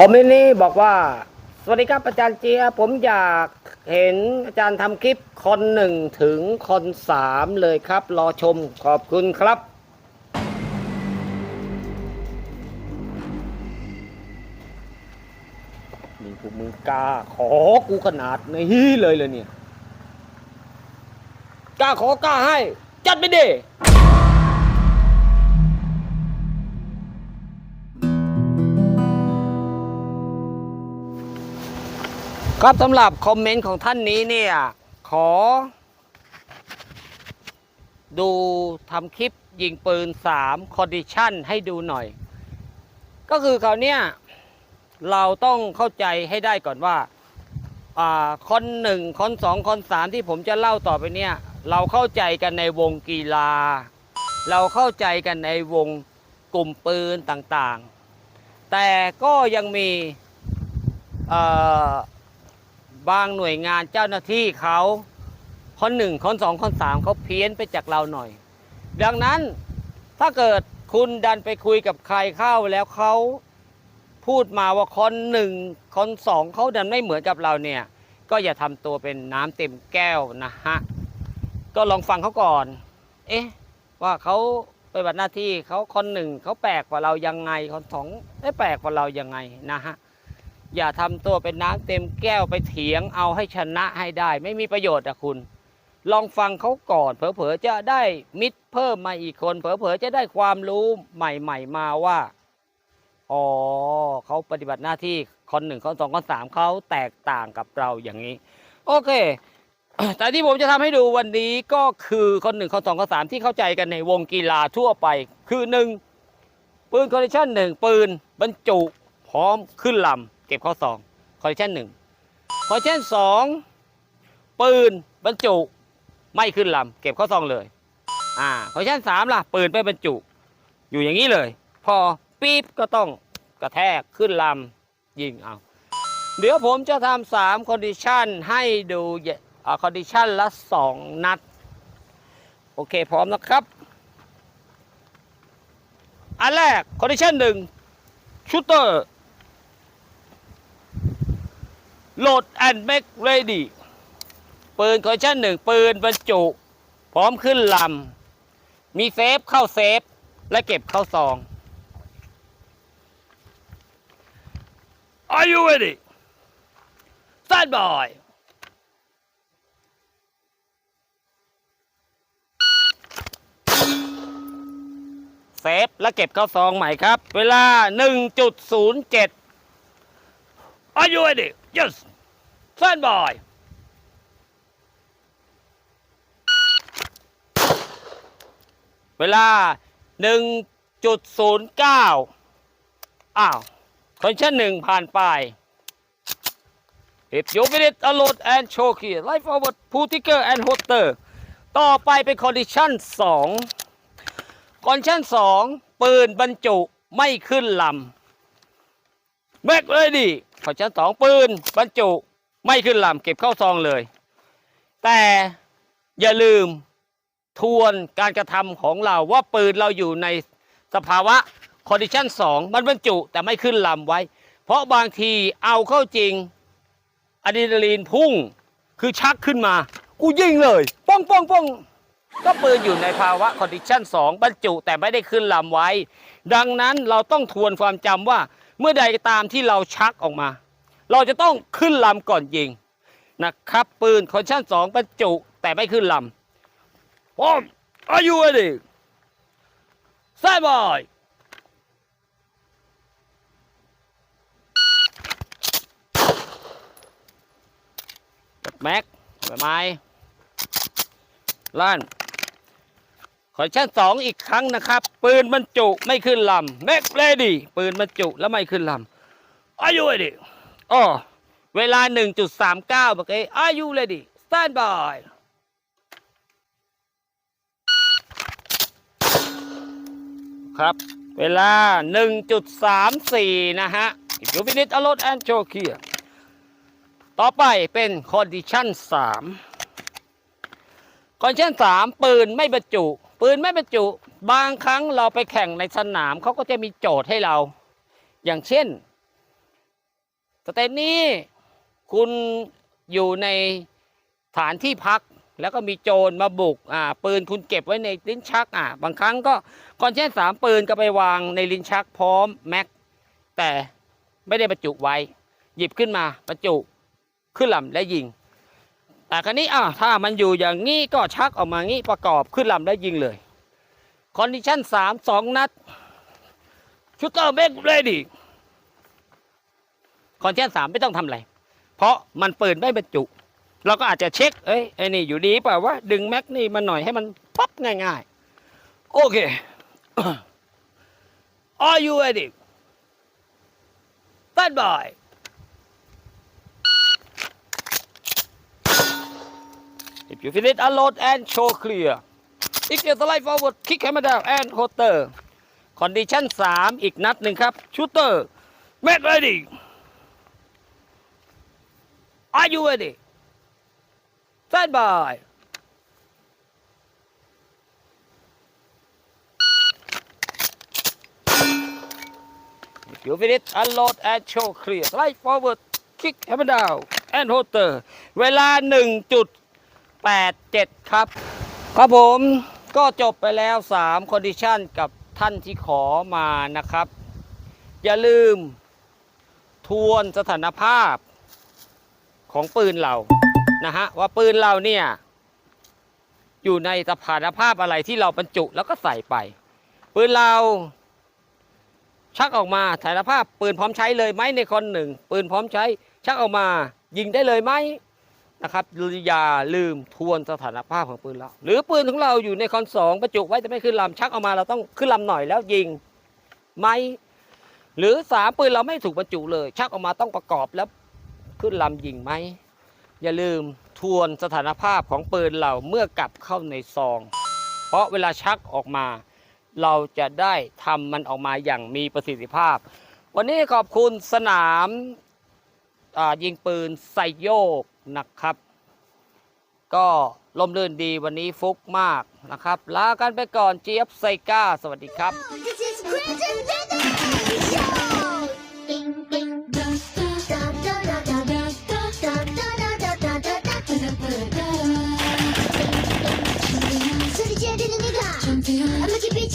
คอมเมนต์นี้บอกว่า สวัสดีครับอาจารย์เจียผมอยากเห็นอาจารย์ทำคลิปคอนหนึ่งถึงคอนสามเลยครับ รอชมขอบคุณครับ นี่พวกมึงกล้าขอกูขนาดนี้เลยเลยเนี่ย กล้าขอกล้าให้ จัดไปดิ ครับสำหรับคอมเมนต์ของท่านนี้เนี่ย ขอ ดูทำคลิปยิงปืน3คอนดิชันให้ดูหน่อย ก็คือคราวเนี้ยเราต้องเข้าใจให้ได้ก่อนว่าคอนหนึ่งคอนสองคอนสามที่ผมจะเล่าต่อไปเนี่ย เราเข้าใจกันในวงกีฬา เราเข้าใจกันในวงกลุ่มปืนต่างๆ แต่ก็ยังมีอ บางหน่วยงานเจ้าหน้าที่เขาข้อหนึ่งข้อสองข้อสามเขาเพี้ยนไปจากเราหน่อย ดังนั้นถ้าเกิดคุณดันไปคุยกับใครเข้าแล้วเขาพูดมาว่าคอนหนึ่งคอนสองเขาดันไม่เหมือนกับเราเนี่ย ก็อย่าทำตัวเป็นน้ำเต็มแก้วนะฮะก็ลองฟังเขาก่อน เอ๊ะ ว่าเขาไปฏิบัติหน้าที่เขาคอนหนึ่งเขาแปลกกว่าเรายังไงคอนสองได้แปลกกว่าเรายังไงนะฮะ อย่าทำตัวเป็นน้ำเต็มแก้วไปเถียงเอาให้ชนะให้ได้ ไม่มีประโยชน์อะคุณ ลองฟังเขาก่อน เผลอๆจะได้มิตรเพิ่มมาอีกคน เผลอๆจะได้ความรู้ใหม่ ๆ มาว่าอ๋อเขาปฏิบัติหน้าที่คนหนึ่งคนสองคนสามเขาแตกต่างกับเราอย่างนี้ โอเค แต่ที่ผมจะทำให้ดูวันนี้ก็คือคนหนึ่งคนสองคนสามที่เข้าใจกันในวงกีฬาทั่วไป คือหนึ่งปืนคอนดิชันหนึ่งปืนบรรจุพร้อมขึ้นลำ เก็บข้อสองคอนดิชันหนึ่งคอนดิชันสองปืนบรรจุไม่ขึ้นลำเก็บข้อซองเลย อ่าคอนดิชันสามล่ะ ปืนไม่บรรจุ อยู่อย่างนี้เลย พอปี๊บก็ต้องกระแทกขึ้นลำยิงเอาเดี๋ยวผมจะทำสามคอนดิชันให้ดูคอนดิชันละสองนัด โอเคพร้อมนะครับ อันแรกคอนดิชันหนึ่งชูเตอร์ โหลดแอนด์เมกเรดี้ปืนคอนดิชันหนึ่งปืนบรรจุ พร้อมขึ้นลำ มีเซฟเข้าเซฟ และเก็บเข้าซอง Are you ready? Stand by. เซฟและเก็บเข้าซองใหม่ครับ เวลา 1.07 Are you ready? Yes. Stand by. เวลา1.09 อ้าวคอนชั่นหนึ่งผ่านไป If you finish a load and choke here life forward pull trigger and holster ต่อไปเป็นคอนดิชั่นสองคอนดิชั่นสองปืนบรรจุไม่ขึ้นลำแม็กเลยดิคอนดิชั่นสองปืนบรรจุ ไม่ขึ้นลำเก็บเข้าซองเลย แต่อย่าลืมทวนการกระทำของเราว่าปืนเราอยู่ในสภาวะคอนดิชัน2มันบรรจุแต่ไม่ขึ้นลำไว้ เพราะบางทีเอาเข้าจริงอะดรีนาลีนพุ่งคือชักขึ้นมา กูยิงเลยป้องป้องป้องก็ปืนอยู่ในภาวะคอนดิชัน2บรรจุแต่ไม่ได้ขึ้นลำไว้ ดังนั้นเราต้องทวนความจำว่าเมื่อใดตามที่เราชักออกมา เราจะต้องขึ้นลำก่อนยิงนะครับ ปืนคอนชั่น2บรรจุแต่ไม่ขึ้นลำพร้อม Are you ready? Stand by. แม็กไม้ลั่นขอชั้นสองอีกครั้งนะครับ ปืนบรรจุไม่ขึ้นลำแม็กเลดี้ปืนบรรจุแล้วไม่ขึ้นลำ Are you ready อ๋ อเวลา 1.39เมื่อกี้ Are you ready stand by ครับ เวลา 1.34 นะฮะ If you finish a load and choke here ต่อไปเป็นคอนดิชัน3คอนดิชัน3ปืนไม่บรรจุ ปืนไม่บรรจุ บางครั้งเราไปแข่งในสนามเขาก็จะมีโจทย์ให้เรา อย่างเช่น สเตนนี้คุณอยู่ในฐานที่พักแล้วก็มีโจรมาบุกอ่าปืนคุณเก็บไว้ในลิ้นชักอ่าบางครั้งก็ก่อนเช่นสามปืนก็ไปวางในลิ้นชักพร้อมแม็กแต่ไม่ได้บรรจุไว้ หยิบขึ้นมาบรรจุขึ้นลำและยิง แต่ครั้นี้อ่าถ้ามันอยู่อย่างนี้ก็ชักออกมางี้ประกอบขึ้นลำและยิงเลยคอนดิชันสามสองนัดชุดเตอร์เมกเรดี้ คอนดิชันสามไม่ต้องทำอะไร เพราะมันเปืนไม่บรรจุ เราก็อาจจะเช็ค เอ้ยไอ้นี่อยู่ดีเปล่าวะดึงแม็กนี่มาหน่อยให้มันปั๊บง่ายๆ โอเค Are you ready Stand by If you finish unload and show clear If you slide forward kick hammer down and holster Condition 3 อีกนัดหนึ่งครับ Shooter Make ready Are you ready Stand by. If you finish, unload and show clear. Slide forward, kick hammer down and holster. เวลา 1.87 ครับ ครับผมก็จบไปแล้ว3 condition กับท่านที่ขอมานะครับ อย่าลืมทวนสถานภาพ ของปืนเรานะฮะว่าปืนเราเนี่ยอยู่ในสถานภาพอะไรที่เราบรรจุแล้วก็ใส่ไป ปืนเราชักออกมาสถานภาพปืนพร้อมใช้เลยไหมในคนหนึ่ง ปืนพร้อมใช้ ชักออกมายิงได้เลยไหมนะครับอย่าลืมทวนสถานภาพของปืนเรา หรือปืนของเราอยู่ในคอนสองบรรจุไว้แต่ไม่ขึ้นลำชักออกมาเราต้องขึ้นลำหน่อยแล้วยิงไหมหรือสามปืนเราไม่ถูกบรรจุเลย ชักออกมาต้องประกอบแล้ว ขึ้นลำยิงไหม อย่าลืมทวนสถานภาพของปืนเราเมื่อกลับเข้าในซอง เพราะเวลาชักออกมา เราจะได้ทำมันออกมาอย่างมีประสิทธิภาพ วันนี้ขอบคุณสนามยิงปืนไซโยกนะครับ ก็ลมลื่นดีวันนี้ฟุกมากนะครับ ลากันไปก่อนเจี๊ยบไซก้า สวัสดีครับ I'm a big